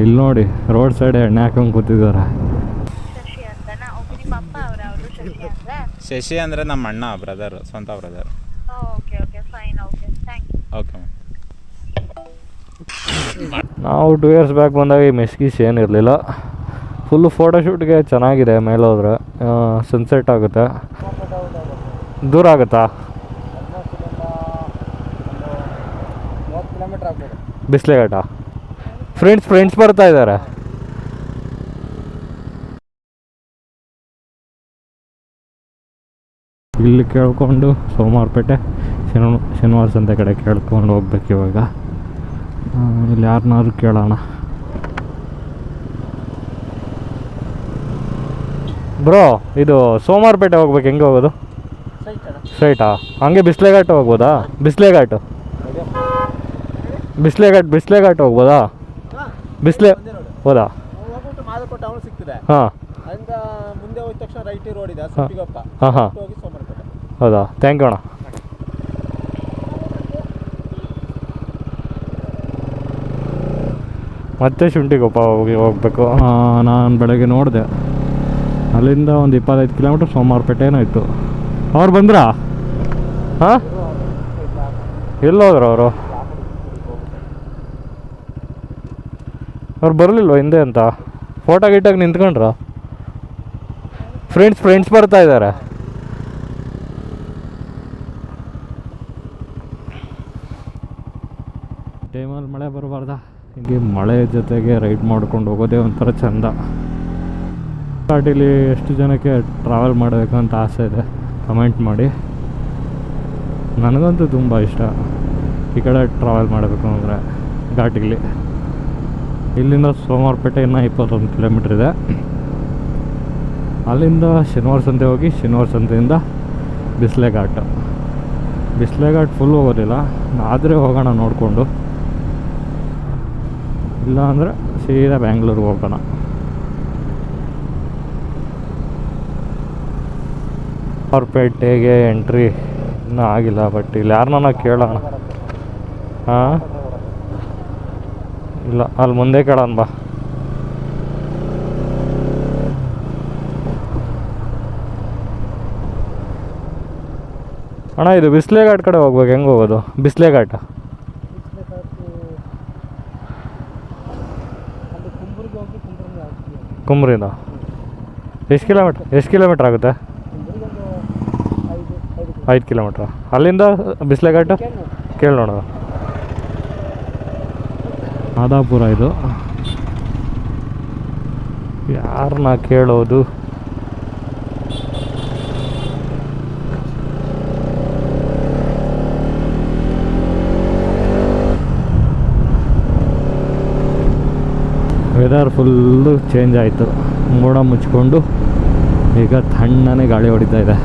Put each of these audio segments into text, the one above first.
ಇಲ್ಲಿ ನೋಡಿ road side ಎಣ್ಣೆ ಹಾಕೊಂಡು ಕೂತಿದ್ದಾರೆ. ಶಶಿ ಅಂದ್ರೆ? ನಮ್ಮ ಅಣ್ಣ ಬ್ರದರ್ ಸ್ವಂತ brother okay okay fine okay thank you okay ma'am ನಾವು ಟೂ ಇಯರ್ಸ್ ಬ್ಯಾಕ್ ಬಂದಾಗ ಈ ಮೆಸ್ಗೀಸ್ ಏನಿರಲಿಲ್ಲ ಫುಲ್ಲು ಫೋಟೋಶೂಟ್ಗೆ ಚೆನ್ನಾಗಿದೆ ಮೇಲೆ ಹೋದ್ರೆ ಸನ್ಸೆಟ್ ಆಗುತ್ತೆ. ದೂರ ಆಗುತ್ತಾ? ಮೂವತ್ತು ಕಿಲೋಮೀಟ್ರ್ ಆಗ್ಬೋದು. ಬಿಸ್ಲೆಘಾಟ ಫ್ರೆಂಡ್ಸ್ ಫ್ರೆಂಡ್ಸ್ ಬರ್ತಾ ಇದ್ದಾರೆ ಇಲ್ಲಿ ಕೇಳ್ಕೊಂಡು ಸೋಮವಾರಪೇಟೆ ಶನಿ ಶನಿವಾರ ಸಂತೆ ಕಡೆ ಕೇಳ್ಕೊಂಡು ಹೋಗ್ಬೇಕು ಇವಾಗ. ಇಲ್ಲಿ ಯಾರನ್ನಾದ್ರು ಕೇಳೋಣ. ಬ್ರೋ ಇದು ಸೋಮವಾರಪೇಟೆ ಹೋಗ್ಬೇಕು ಹೆಂಗೆ ಹೋಗೋದು? ಸೈಟ್? ಸ್ಟ್ರೈಟಾ ಹಂಗೆ ಬಿಸ್ಲೆಘಾಟ್ ಹೋಗ್ಬೋದಾ? ಬಿಸ್ಲೆಘಾಟು. ಬಿಸ್ಲೆಘಾಟ್ ಬಿಸ್ಲೆಘಾಟ್ ಹೋಗ್ಬೋದಾ? ಬಿಸ್ಲೆ ಹೌದಾ? ಹಾಂ. ಮುಂದೆ ಹೋದ ತಕ್ಷಣ ರೈಟ್ ರೋಡ್ ಇದೆ ಸುಟ್ಟಿಗೊಪ್ಪ ಹಾಂ ಹಾಂ. ಹೌದಾ? ಥ್ಯಾಂಕ್ ಯು ಅಣ್ಣ. ಮತ್ತೆ ಶುಂಠಿಗೊಪ್ಪ ಹೋಗಿ ಹೋಗ್ಬೇಕು. ನಾನು ಬೆಳಗ್ಗೆ ನೋಡಿದೆ. ಅಲ್ಲಿಂದ ಒಂದು ಇಪ್ಪತ್ತೈದು ಕಿಲೋಮೀಟ್ರ್ ಸೋಮವಾರಪೇಟೆ ಏನೋ ಇತ್ತು. ಅವ್ರು ಬಂದ್ರಾ? ಹಾಂ? ಎಲ್ಲೋದ್ರು ಅವರು? ಅವ್ರು ಬರಲಿಲ್ವ ಹಿಂದೆ ಅಂತ? ಫೋಟೋ ಗಿಟ್ಟಾಗ ನಿಂತ್ಕೊಂಡ್ರ? ಫ್ರೆಂಡ್ಸ್ ಫ್ರೆಂಡ್ಸ್ ಬರ್ತಾ ಇದ್ದಾರೆ ಟೈಮಲ್ಲಿ ಮಳೆ ಬರಬಾರ್ದ? ಹಿಂಗೆ ಮಳೆ ಜೊತೆಗೆ ರೈಡ್ ಮಾಡ್ಕೊಂಡು ಹೋಗೋದೇ ಒಂಥರ ಚಂದ. ಘಾಟಿಲಿ ಎಷ್ಟು ಜನಕ್ಕೆ ಟ್ರಾವೆಲ್ ಮಾಡಬೇಕು ಅಂತ ಆಸೆ ಇದೆ ಕಮೆಂಟ್ ಮಾಡಿ. ನನಗಂತೂ ತುಂಬ ಇಷ್ಟ. ಈ ಕಡೆ ಟ್ರಾವೆಲ್ ಮಾಡಬೇಕು ಅಂದರೆ ಘಾಟಿಲಿ. ಇಲ್ಲಿಂದ ಸೋಮವಾರಪೇಟೆ ಇನ್ನೂ ಇಪ್ಪತ್ತೊಂದು ಕಿಲೋಮೀಟ್ರ್ ಇದೆ. ಅಲ್ಲಿಂದ ಶನಿವಾರ ಸಂತೆ ಹೋಗಿ ಶನಿವಾರ ಸಂತೆಯಿಂದ ಬಿಸ್ಲೆ ಘಾಟ್ ಫುಲ್ ಹೋಗೋದಿಲ್ಲ. ಆದರೆ ಹೋಗೋಣ ನೋಡಿಕೊಂಡು. ಇಲ್ಲ ಅಂದರೆ ಸೀದಾ ಬ್ಯಾಂಗ್ಳೂರಿಗೆ ಹೋಗೋಣ. ಸೋಮವಾರಪೇಟೆಗೆ ಎಂಟ್ರಿ ಇನ್ನೂ ಆಗಿಲ್ಲ ಬಟ್ ಇಲ್ಲಿ ಯಾರನ್ನ ಕೇಳೋಣ. ಹಾಂ? ಇಲ್ಲ, ಅಲ್ಲಿ ಮುಂದೆ ಕೇಳೋಣ ಬಾ. ಅಣ್ಣ, ಇದು ಬಿಸ್ಲೆ ಘಾಟ್ ಕಡೆ ಹೋಗ್ಬೇಕು, ಹೆಂಗೆ ಹೋಗೋದು? ಬಿಸ್ಲೆ ಘಾಟ್ ಅಲ್ಲಿ ಕುಂಬೂರಿಗೆ ಹೋಗಿ ಕುಂಬೂರಿಗೆ ಆಗ್ತೀವಿ ಕುಮ್ರಿಂದ ಎಷ್ಟು ಕಿಲೋಮೀಟ್ರ್ ಎಷ್ಟು ಕಿಲೋಮೀಟ್ರ್ ಆಗುತ್ತೆ? ಐದು ಕಿಲೋಮೀಟ್ರ್. ಅಲ್ಲಿಂದ ಬಿಸ್ಲೆ ಕೇಳೋಣ ಮಾದಾಪುರ ಇದು. ಯಾರನ್ನ ಕೇಳೋದು? ವೆದರ್ ಫುಲ್ಲು ಚೇಂಜ್ ಆಯಿತು. ಮೋಡ ಮುಚ್ಕೊಂಡು ಈಗ ತಣ್ಣನೆ ಗಾಳಿ ಹೊಡಿತಾ ಇದೆ.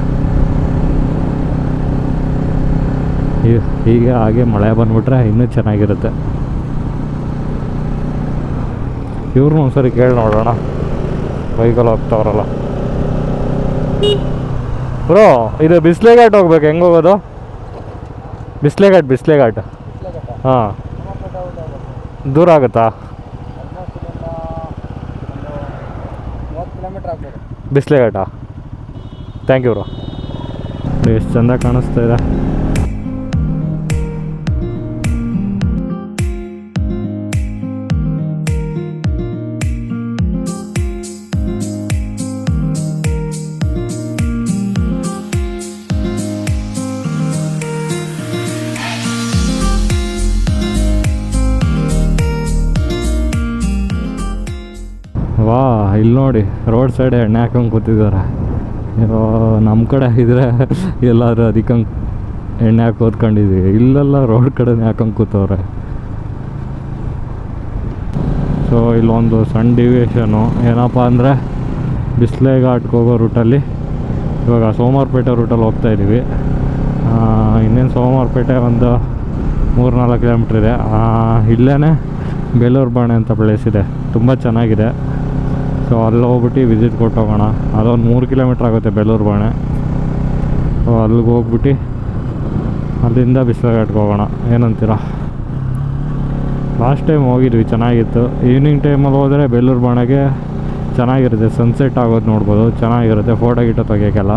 ಈಗ ಹೀಗೆ ಹಾಗೆ ಮಳೆ ಬಂದ್ಬಿಟ್ರೆ ಇನ್ನೂ ಚೆನ್ನಾಗಿರುತ್ತೆ. ಇವ್ರನ್ನೂ ಒಂದ್ಸರಿ ಕೇಳಿ ನೋಡೋಣ. ಬೈಕಲ್ಲಿ ಹೋಗ್ತಾವ್ರಲ್ಲ. ಬ್ರೋ, ಇದು ಬಿಸ್ಲೆ ಘಾಟ್ ಹೋಗ್ಬೇಕು, ಹೆಂಗೆ ಹೋಗೋದು? ಬಿಸ್ಲೆ ಘಾಟ್ ಘಾಟ್. ಹಾಂ. ದೂರ ಆಗುತ್ತಾ? Bisleghat thank you bro. ಎಷ್ಟು ಚಂದ ಕಾಣಿಸ್ತಾ ಇದೆ. ಇಲ್ಲಿ ನೋಡಿ ರೋಡ್ ಸೈಡ್ ಎಣ್ಣೆ ಹಾಕೊಂಡು ಕೂತಿದ್ದಾರೆ. ನಮ್ಮ ಕಡೆ ಇದ್ರೆ ಎಲ್ಲಾದರೂ ಅದಕ್ಕೆ ಎಣ್ಣೆ ಹಾಕಿ ಓದ್ಕೊಂಡಿದ್ವಿ ಇಲ್ಲೆಲ್ಲ ರೋಡ್ ಕಡೆನೇ ಹಾಕೊಂಡು ಕೂತವ್ರೆ. ಸೊ ಇಲ್ಲೊಂದು ಸಣ್ಣ ಡಿವಿಯೇಷನು ಏನಪ್ಪ ಅಂದರೆ ಬಿಸ್ಲೆ ಘಾಟ್ಗೆ ಹೋಗೋ ರೂಟಲ್ಲಿ ಇವಾಗ ಸೋಮವಾರಪೇಟೆ ರೂಟಲ್ಲಿ ಹೋಗ್ತಾ ಇದ್ದೀವಿ. ಇನ್ನೇನು ಸೋಮವಾರಪೇಟೆ ಒಂದು ಮೂರು ನಾಲ್ಕು ಕಿಲೋಮೀಟ್ರ್ ಇದೆ ಇಲ್ಲೇ ಬೇಲೂರು ಬಾಣೆ ಅಂತ ಪ್ಲೇಸ್ ಇದೆ. ತುಂಬ ಚೆನ್ನಾಗಿದೆ. ಸೊ ಅಲ್ಲಿ ಹೋಗ್ಬಿಟ್ಟು ವಿಸಿಟ್ ಕೊಟ್ಟು ಹೋಗೋಣ ಅದೊಂದು ಮೂರು ಕಿಲೋಮೀಟ್ರ್ ಆಗುತ್ತೆ ಬೇಲೂರು ಬಾಣೆ ಸೊ ಅಲ್ಲಿಗೆ ಹೋಗ್ಬಿಟ್ಟು ಅಲ್ಲಿಂದ ಬಿಸ್ಲಘಾಟ್ಗೆ ಹೋಗೋಣ. ಏನಂತೀರ? ಲಾಸ್ಟ್ ಟೈಮ್ ಹೋಗಿದ್ವಿ, ಚೆನ್ನಾಗಿತ್ತು. ಈವ್ನಿಂಗ್ ಟೈಮಲ್ಲಿ ಹೋದರೆ ಬೇಲೂರು ಬಾಣೆಗೆ ಚೆನ್ನಾಗಿರುತ್ತೆ. ಸನ್ಸೆಟ್ ಆಗೋದು ನೋಡ್ಬೋದು, ಚೆನ್ನಾಗಿರುತ್ತೆ ಫೋಟೋ ಗಿಟೋ ತೆಗಿಯೋಕ್ಕೆಲ್ಲ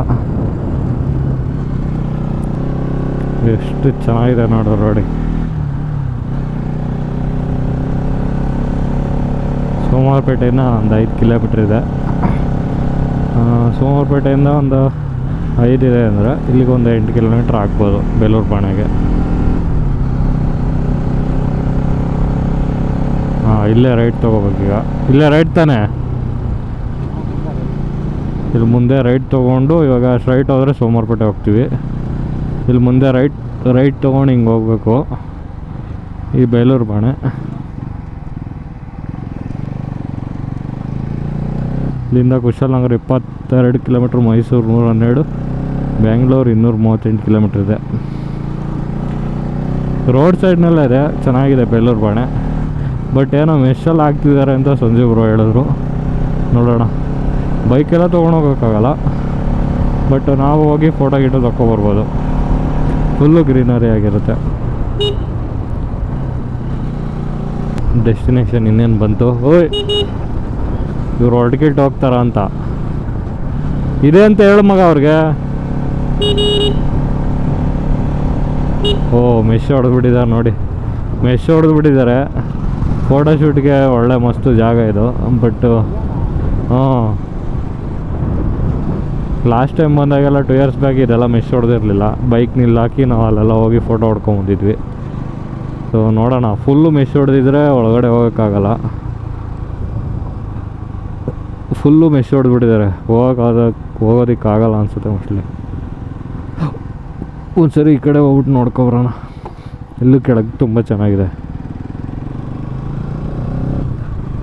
ಎಷ್ಟು ಚೆನ್ನಾಗಿದೆ ನೋಡು ಸೋಮವಾರಪೇಟೆಯಿಂದ ಒಂದು ಐದು ಕಿಲೋಮೀಟ್ರ್ ಇದೆ. ಸೋಮವಾರಪೇಟೆಯಿಂದ ಒಂದು ಐದಿದೆ ಅಂದರೆ ಇಲ್ಲಿಗೆ ಒಂದು ಎಂಟು ಕಿಲೋಮೀಟ್ರ್ ಆಗ್ಬೋದು ಬೇಲೂರು ಬಾಣೆಗೆ. ಹಾಂ ಇಲ್ಲೇ ರೈಟ್ ತೊಗೋಬೇಕೀಗ ಇಲ್ಲೇ ರೈಟ್ ತಾನೇ? ಇಲ್ಲಿ ಮುಂದೆ ರೈಟ್ ತೊಗೊಂಡು ಇವಾಗ ಸ್ಟ್ರೈಟ್ ಹೋದರೆ ಸೋಮವಾರಪೇಟೆ ಹೋಗ್ತೀವಿ. ಇಲ್ಲಿ ಮುಂದೆ ರೈಟ್ ರೈಟ್ ತೊಗೊಂಡು ಹಿಂಗೆ ಹೋಗ್ಬೇಕು. ಈ ಬೇಲೂರು ಬಾಣೆ. ಇಲ್ಲಿಂದ ಕುಶಾಲನಗರ ಇಪ್ಪತ್ತೆರಡು ಕಿಲೋಮೀಟ್ರ್ ಮೈಸೂರು ನೂರ ಹನ್ನೆರಡು, ಬ್ಯಾಂಗ್ಳೂರು ಇನ್ನೂರ ಮೂವತ್ತೆಂಟು ಕಿಲೋಮೀಟ್ರ್ ಇದೆ. ರೋಡ್ ಸೈಡ್ನಲ್ಲೇ ಇದೆ, ಚೆನ್ನಾಗಿದೆ ಬೆಳ್ಳೂರು ಬಾಣೆ. ಬಟ್ ಏನೋ ಮೆಷಲ್ಲಿ ಹಾಕ್ತಿದ್ದಾರೆ ಅಂತ ಸಂಜೀವ್ ಬ್ರೋ ಹೇಳಿದ್ರು. ನೋಡೋಣ. ಬೈಕೆಲ್ಲ ತೊಗೊಂಡೋಗೋಕ್ಕಾಗಲ್ಲ ಬಟ್ ನಾವು ಹೋಗಿ ಫೋಟೋ ಗಿಟೋ ತಗೊಬರ್ಬೋದು ಫುಲ್ಲು ಗ್ರೀನರಿ ಆಗಿರುತ್ತೆ. ಡೆಸ್ಟಿನೇಷನ್ ಇನ್ನೇನು ಬಂತು? ಓಯ್! ಇವ್ರು ಹೊರಟಿಟ್ಟು ಹೋಗ್ತಾರ ಅಂತ. ಇದೆ ಅಂತ ಹೇಳು ಮಗ ಅವ್ರಿಗೆ. ಓ, ಮೆಶ್ ಹೊಡೆದ್ಬಿಟ್ಟಿದ್ದಾರೆ ನೋಡಿ. ಮೆಶ್ ಹೊಡೆದ್ಬಿಟ್ಟಿದ್ದಾರೆ ಫೋಟೋ ಶೂಟ್ಗೆ ಒಳ್ಳೆ ಮಸ್ತು ಜಾಗ ಇದು ಬಟ್ಟು ಹ್ಞೂ ಲಾಸ್ಟ್ ಟೈಮ್ ಬಂದಾಗೆಲ್ಲ ಟು ಇಯರ್ಸ್ ಬ್ಯಾಕ್ ಇದೆಲ್ಲ ಮೆಶ್ ಹೊಡೆದಿರಲಿಲ್ಲ. ಬೈಕ್ ನಿಲ್ಲಾಕಿ ನಾವು ಅಲ್ಲೆಲ್ಲ ಹೋಗಿ ಫೋಟೋ ಹೊಡ್ಕೊಂಬಂದಿದ್ವಿ ಸೊ ನೋಡೋಣ ಫುಲ್ಲು ಮೆಶ್ ಹೊಡೆದಿದ್ರೆ ಒಳಗಡೆ ಹೋಗೋಕ್ಕಾಗಲ್ಲ. Full mess ಹೊಡೆದ್ಬಿಟ್ಟಿದ್ದಾರೆ. ಹೋಗೋಕ್ಕಾಗ ಹೋಗೋದಕ್ಕಾಗಲ್ಲ ಅನ್ಸುತ್ತೆ ಮೋಸ್ಟ್ಲಿ ಒಂದ್ಸರಿ ಈ ಕಡೆ ಹೋಗ್ಬಿಟ್ಟು ನೋಡ್ಕೊಬರೋಣ ಎಲ್ಲೂ ಕೆಳಗೆ ತುಂಬ ಚೆನ್ನಾಗಿದೆ.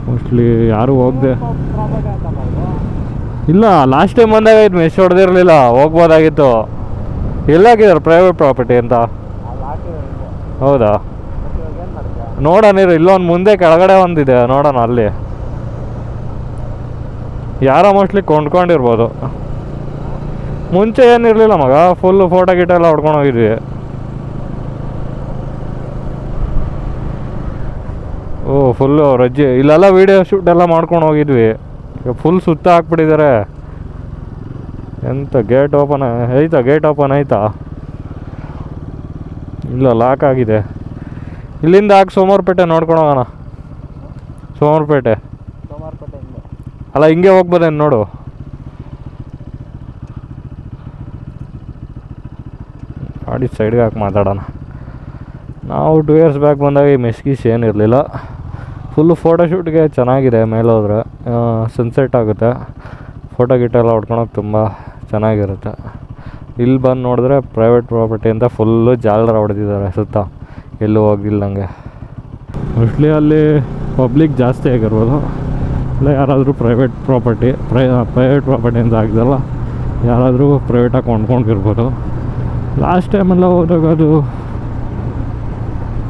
ಮೋಸ್ಟ್ಲಿ ಯಾರು ಹೋಗದೆ ಇಲ್ಲ ಲಾಸ್ಟ್ ಟೈಮ್ ಬಂದಾಗ ಇದು ಮೆಸ್ ಹೊಡೆದಿರಲಿಲ್ಲ. ಹೋಗ್ಬೋದಾಗಿತ್ತು. ಎಲ್ಲಾಗಿದ್ದಾರೆ ಪ್ರೈವೇಟ್ ಪ್ರಾಪರ್ಟಿ ಅಂತ? ಹೌದಾ? ನೋಡೋಣ ಇಲ್ಲೊಂದು ಮುಂದೆ ಕೆಳಗಡೆ ಒಂದಿದೆ, ನೋಡೋಣ ಅಲ್ಲಿ. ಯಾರೋ ಮೋಸ್ಟ್ಲಿ ಕೊಂಡ್ಕೊಂಡಿರ್ಬೋದು. ಮುಂಚೆ ಏನಿರಲಿಲ್ಲ ಮಗ ಫುಲ್ಲು ಫೋಟೋ ಗಿಟ ಎಲ್ಲ ಹೊಡ್ಕೊಂಡು ಹೋಗಿದ್ವಿ. ಓ ಫುಲ್ಲು ರಜ್ಜಿ ಇಲ್ಲೆಲ್ಲ ವೀಡಿಯೋ ಶೂಟ್ ಎಲ್ಲ ಮಾಡ್ಕೊಂಡು ಹೋಗಿದ್ವಿ. ಈಗ ಫುಲ್ ಸುತ್ತ ಹಾಕ್ಬಿಟ್ಟಿದ್ದಾರೆ ಎಂತ ಗೇಟ್ ಓಪನ್ ಐತಾ ಗೇಟ್ ಓಪನ್ ಆಯ್ತಾ ಇಲ್ಲ ಲಾಕ್ ಆಗಿದೆ. ಇಲ್ಲಿಂದ ಹಾಕಿ ಸೋಮವಾರಪೇಟೆ ನೋಡ್ಕೊಂಡು ಹೋಗೋಣ. ಸೋಮವಾರಪೇಟೆ. ಸೋಮವಾರಪೇಟೆ. ಅಲ್ಲ, ಹಿಂಗೆ ಹೋಗ್ಬೋದೇನು ನೋಡು. ಗಾಡಿ ಸೈಡ್ಗೆ ಹಾಕಿ ಮಾತಾಡೋಣ. ನಾವು ಟೂ ಇಯರ್ಸ್ ಬ್ಯಾಕ್ ಬಂದಾಗ ಈ ಮೆಸ್ಗೀಸ್ ಏನಿರಲಿಲ್ಲ ಫುಲ್ಲು ಫೋಟೋಶೂಟ್ಗೆ ಚೆನ್ನಾಗಿದೆ ಮೇಲೆ ಹೋದ್ರೆ ಸನ್ಸೆಟ್ ಆಗುತ್ತೆ. ಫೋಟೋ ಗಿಟ ಎಲ್ಲ ಹೊಡ್ಕೊಳಕ್ಕೆ ತುಂಬ ಚೆನ್ನಾಗಿರುತ್ತೆ. ಇಲ್ಲಿ ಬಂದು ನೋಡಿದ್ರೆ ಪ್ರೈವೇಟ್ ಪ್ರಾಪರ್ಟಿ ಅಂತ ಫುಲ್ಲು ಜಾಲರ ಹೊಡೆದಿದ್ದಾರೆ ಸುತ್ತ. ಎಲ್ಲೂ ಹೋಗಿಲ್ಲಂಗೆ ಮೋಸ್ಟ್ಲಿ ಅಲ್ಲಿ ಪಬ್ಲಿಕ್ ಜಾಸ್ತಿ ಆಗಿರ್ಬೋದು. ಇಲ್ಲ ಯಾರಾದರೂ ಪ್ರೈವೇಟ್ ಪ್ರಾಪರ್ಟಿ ಪ್ರೈ ಪ್ರೈವೇಟ್ ಪ್ರಾಪರ್ಟಿಯಿಂದ ಆಗಿದೆಲ್ಲ, ಯಾರಾದರೂ ಪ್ರೈವೇಟಾಗಿ ಕೊಂಡ್ಕೊಂಡಿರ್ಬೋದು. ಲಾಸ್ಟ್ ಟೈಮೆಲ್ಲ ಹೋದಾಗ ಅದು,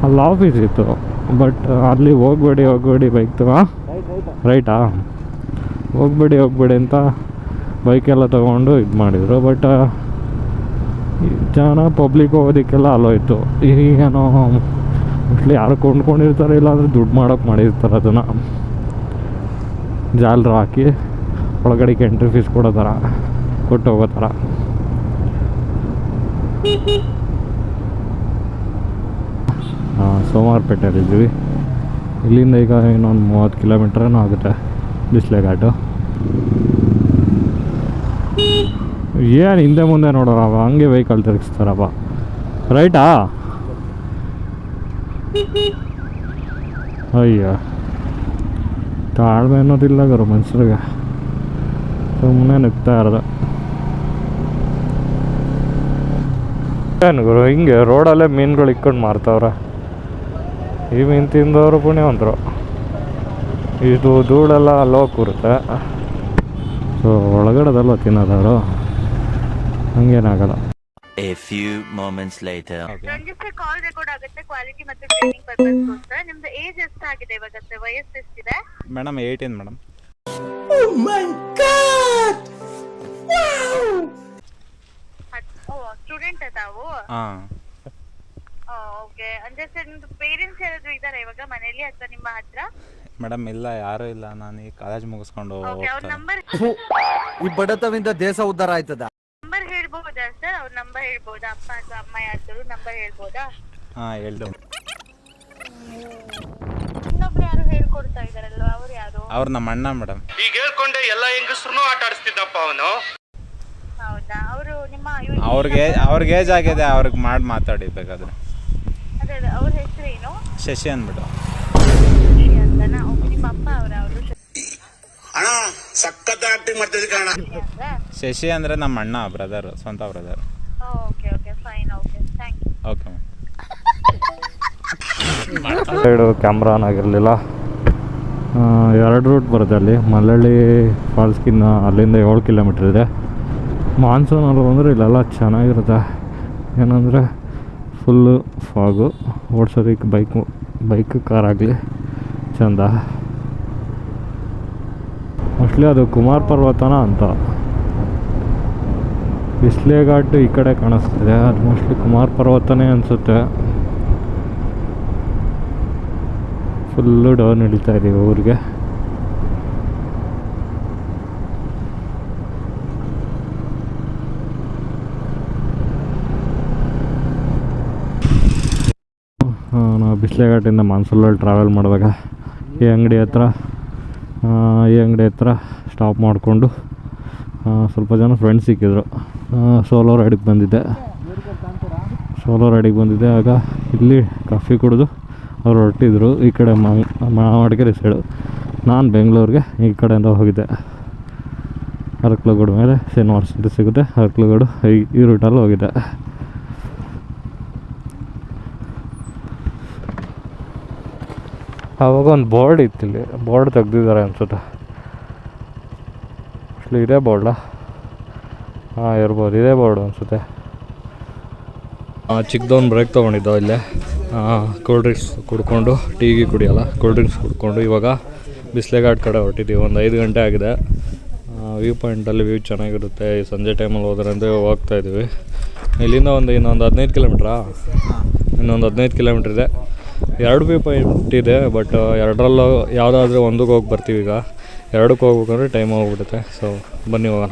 ಅಲ್ಲಿ ಆಫೀಸ್ ಇತ್ತು ಬಟ್ ಅಲ್ಲಿ ಹೋಗ್ಬೇಡಿ ಹೋಗ್ಬೇಡಿ ಬೈಕ್ ರೈಟ್ ಹೋಗ್ಬೇಡಿ ಹೋಗ್ಬೇಡಿ ಅಂತ ಬೈಕೆಲ್ಲ ತೊಗೊಂಡು ಇದು ಮಾಡಿದರು ಬಟ್ ಜನ ಪಬ್ಲಿಕ್ ಹೋಗೋದಕ್ಕೆಲ್ಲ ಇತ್ತು. ಈಗೇನೋ ಮೋಸ್ಟ್ಲಿ ಯಾರು ಕೊಂಡ್ಕೊಂಡಿರ್ತಾರೆ, ಇಲ್ಲಾಂದರೆ ದುಡ್ಡು ಮಾಡೋಕೆ ಮಾಡಿರ್ತಾರೆ ಅದನ್ನು. ಜಾಲರು ಹಾಕಿ ಒಳಗಡೆಗೆ ಎಂಟ್ರಿ ಫೀಸ್ ಕೊಡೋ ಥರ, ಕೊಟ್ಟು ಹೋಗೋ ಥರ. ಸೋಮವಾರಪೇಟೆಯಲ್ಲಿದ್ದೀವಿ ಇಲ್ಲಿಂದ ಈಗ ಇನ್ನೊಂದು ಮೂವತ್ತು ಕಿಲೋಮೀಟ್ರೇನೂ ಆಗುತ್ತೆ ಬಿಸ್ಲೆ ಘಾಟು ಏನು ಹಿಂದೆ ಮುಂದೆ ನೋಡೋರವ ಹಂಗೆ ವೆಹಿಕಲ್ ತಿರುಗಿಸ್ತಾರಪ್ಪ ರೈಟಾ ಅಯ್ಯ. ತಾಳ್ಮೆ ಅನ್ನೋದಿಲ್ಲ ಗರು ಮನುಷ್ಯರಿಗೆ ಸುಮ್ಮನೆ ನುಗ್ತಾ ಇರೋದು. ಏನು ಗುರು, ಹಿಂಗೆ ರೋಡಲ್ಲೇ ಮೀನುಗಳು ಇಕ್ಕೊಂಡು ಮಾರ್ತಾವ್ರೆ. ಈ ಮೀನು ತಿಂದವರು ಪುಣ್ಯವಂತರು. ಇದು ಧೂಳೆಲ್ಲ ಅಲ್ಲೋ ಕೂರುತ್ತೆ. ಸೊ ಒಳಗಡೆದಲ್ವ ತಿನ್ನೋದವರು ಹಂಗೇನಾಗಲ್ಲ. A few moments later. ನನಗೆ ಸರ್ ಕಾಲ್ ರೆಕಾರ್ಡ್ ಆಗುತ್ತೆ ಕ್ವಾಲಿಟಿ ಮತ್ತೆ ಟ್ರೈನಿಂಗ್ ಪರ್ಪಸ್ಗೋಸ್ಕರ ನಿಮ್ದು ಏಜ್ ಎಷ್ಟಾಗಿದೆ ಇವಾಗ ಸರ್? ವಯಸ್ಸು ಎಷ್ಟಿದೆ? ಮೇಡಮ್ ಏಯ್ಟೀನ್ ಮೇಡಮ್ ಸ್ಟೂಡೆಂಟ್ ತಾವು? ಹಾಂ. ಓಕೆ ಅಂದ್ರೆ ಸರ್ ನಿಮ್ದು ಪೇರೆಂಟ್ಸ್ ಯಾರಾದ್ರೂ ಇದ್ದಾರೆ ಇವಾಗ ಮನೇಲಿ ಅಥವಾ ನಿಮ್ಮ ಹತ್ರ? ಮೇಡಮ್ ಇಲ್ಲ ಯಾರು ಇಲ್ಲ. ನಾನು ಈ ಕಾಲೇಜ್ ಮುಗಿಸ್ಕೊಂಡು ಓಕೆ ಅವ್ರ ನಂಬರ್ ಈ ಬಡತವಿಂದ ದೇಶ ಉದ್ಧಾರ ಆಯ್ತದ? ಹೇಳ್ಬಹುದಾ ಸರ್ ಅವ್ರ ನಂಬರ್ ಹೇಳ್ಬೋದಾ? ಅಪ್ಪ ಅಥವಾ ಅಮ್ಮ ಯಾರ್ದಾರು ನಂಬರ್ ಹೇಳ್ಬೋದಾ? ಹಾಂ ಹೇಳ್ದು. ಇನ್ನೊಬ್ರು ಯಾರು ಹೇಳ್ಕೊಡ್ತಾ ಇದಾರಲ್ವಾ ಅವ್ರು ಯಾರು? ಅವ್ರು ನಮ್ಮ ಅಣ್ಣ ಮೇಡಮ್. ಈಗ ಹೇಳ್ಕೊಂಡೆ ಎಲ್ಲ ಹೆಂಗಸ್ರು ಆಟ ಆಡಿಸ್ತಿದ್ದಪ್ಪ ಅವನು. ಹೌದಾ? ಅವರು ನಿಮ್ಮ ಅವರಿಗೆ ಅವ್ರಿಗೆ ಅವ್ರಿಗೆ ಏಜ್ ಆಗಿದೆ ಅವ್ರಿಗೆ ಮಾಡಿ ಮಾತಾಡಿ ಬೇಕಾದ್ರೆ ಅದೇ ಅದೇ ಅವ್ರ ಏನು? ಶಶಿ ಅಂದ್ಬಿಟ್ಟು. ಅಂತನಾ? ಅವ್ರು ನಿಮ್ಮ ಅಪ್ಪ ಅವರ? ಅವರು ಅಣ್ಣ ಸಖತ್ ಆಕ್ಟಿಂಗ್ ಮಾಡ್ತಿದ್ದೆ ಕಣ ಅಂತ ಶಶಿ ಅಂದರೆ ನಮ್ಮ ಅಣ್ಣ ಬ್ರದರ್ ಸ್ವಂತ brother okay okay fine okay thank you okay ma'am side camera on ಆಗಿರಲಿಲ್ಲ. ಎರಡು ರೂಟ್ ಬರುತ್ತೆ ಅಲ್ಲಿ. ಮಲ್ಲಳ್ಳಿ ಫಾಲ್ಸ್ಗಿನ್ನ ಅಲ್ಲಿಂದ ಏಳು ಕಿಲೋಮೀಟ್ರ್ ಇದೆ. ಮಾನ್ಸೂನಲ್ಲಿ ಬಂದರೆ ಇಲ್ಲೆಲ್ಲ ಚೆನ್ನಾಗಿರುತ್ತೆ. ಏನಂದರೆ ಫುಲ್ಲು ಫಾಗು ಓಡ್ಸೋದಕ್ಕೆ ಬೈಕು ಬೈಕ್ ಕಾರ್ ಆಗಲಿ ಚಂದ. ಮೋಸ್ಟ್ಲಿ ಅದು ಕುಮಾರ್ ಪರ್ವತನ ಅಂತ. ಬಿಸ್ಲೆ ಘಾಟ್ ಈ ಕಡೆ ಕಾಣಿಸ್ತಿದೆ. ಅದು ಮೋಸ್ಟ್ಲಿ ಕುಮಾರ್ ಪರ್ವತನೇ ಅನಿಸುತ್ತೆ. ಫುಲ್ಲು ಡೌನ್ ಹಿಡಿತಾ ಇದ್ದೀವಿ ಊರಿಗೆ. ನಾವು ಬಿಸ್ಲೆಘಾಟಿಂದ ಮಾನ್ಸೂಲಲ್ಲಿ ಟ್ರಾವೆಲ್ ಮಾಡಿದಾಗ ಈ ಅಂಗಡಿ ಹತ್ರ ಈ ಅಂಗಡಿ ಹತ್ರ ಸ್ಟಾಪ್ ಮಾಡಿಕೊಂಡು ಸ್ವಲ್ಪ ಜನ ಫ್ರೆಂಡ್ಸ್ ಸಿಕ್ಕಿದ್ರು. ಸೋಲೋ ರೈಡಿಗೆ ಬಂದಿದ್ದೆ. ಸೋಲೋ ರೈಡಿಗೆ ಬಂದಿದ್ದೆ. ಆಗ ಇಲ್ಲಿ ಕಾಫಿ ಕುಡಿದು ಅವ್ರು ಹೊರಟಿದ್ರು. ಈ ಕಡೆ ಮಾವಡಿಗೆರೆ ಸೈಡು ನಾನು ಬೆಂಗಳೂರಿಗೆ ಈ ಕಡೆಯಿಂದ ಹೋಗಿದ್ದೆ. ಹರಕ್ಲಗೋಡು ಮೇಲೆ ಶನಿವಾರ ಅಂತ ಸಿಗುತ್ತೆ. ಹರಕ್ಲಗೋಡು ಈ ಈ ರೂಟಲ್ಲಿ ಹೋಗಿದ್ದೆ. ಆವಾಗ ಒಂದು ಬೋರ್ಡ್ ಇತ್ತು ಇಲ್ಲಿ. ಬೋರ್ಡ್ ತೆಗ್ದಿದ್ದಾರೆ ಅನ್ಸುತ್ತೆ. ಅಷ್ಟು ಇದೇ ಬೋರ್ಡಾ ಹಾಂ, ಇರ್ಬೋದು. ಇದೇ ಬೋರ್ಡು ಅನಿಸುತ್ತೆ. ಚಿಕ್ಕದೊಂದು ಬ್ರೇಕ್ ತೊಗೊಂಡಿದ್ದೋ ಇಲ್ಲೇ? ಕೂಲ್ ಡ್ರಿಂಕ್ಸ್ ಕುಡ್ಕೊಂಡು ಟೀಗೆ ಕುಡಿಯಲ್ಲ. ಕೂಲ್ ಡ್ರಿಂಕ್ಸ್ ಕುಡ್ಕೊಂಡು ಇವಾಗ ಬಿಸ್ಲೆಘಾಟ್ ಕಡೆ ಹೊರಟಿದ್ದೀವಿ. ಒಂದು ಐದು ಗಂಟೆ ಆಗಿದೆ. ವ್ಯೂ ಪಾಯಿಂಟಲ್ಲಿ ವ್ಯೂ ಚೆನ್ನಾಗಿರುತ್ತೆ. ಈ ಸಂಜೆ ಟೈಮಲ್ಲಿ ಹೋದ್ರೆ ಹೋಗ್ತಾ ಇದ್ದೀವಿ. ಇಲ್ಲಿಂದ ಒಂದು ಇನ್ನೊಂದು ಹದಿನೈದು ಕಿಲೋಮೀಟ್ರಾ ಇನ್ನೊಂದು ಹದಿನೈದು ಕಿಲೋಮೀಟ್ರ್ ಇದೆ. ಎರಡು ವ್ಯೂ ಪಾಯಿಂಟ್ ಇದೆ ಬಟ್ ಎರಡರಲ್ಲೂ ಯಾವುದಾದ್ರೂ ಒಂದಕ್ಕೆ ಹೋಗಿ ಬರ್ತೀವಿ ಈಗ. ಎರಡಕ್ಕೆ ಹೋಗ್ಬೇಕಂದ್ರೆ ಟೈಮ್ ಹೋಗ್ಬಿಡುತ್ತೆ. ಸೊ ಬನ್ನಿ ಹೋಗೋಣ.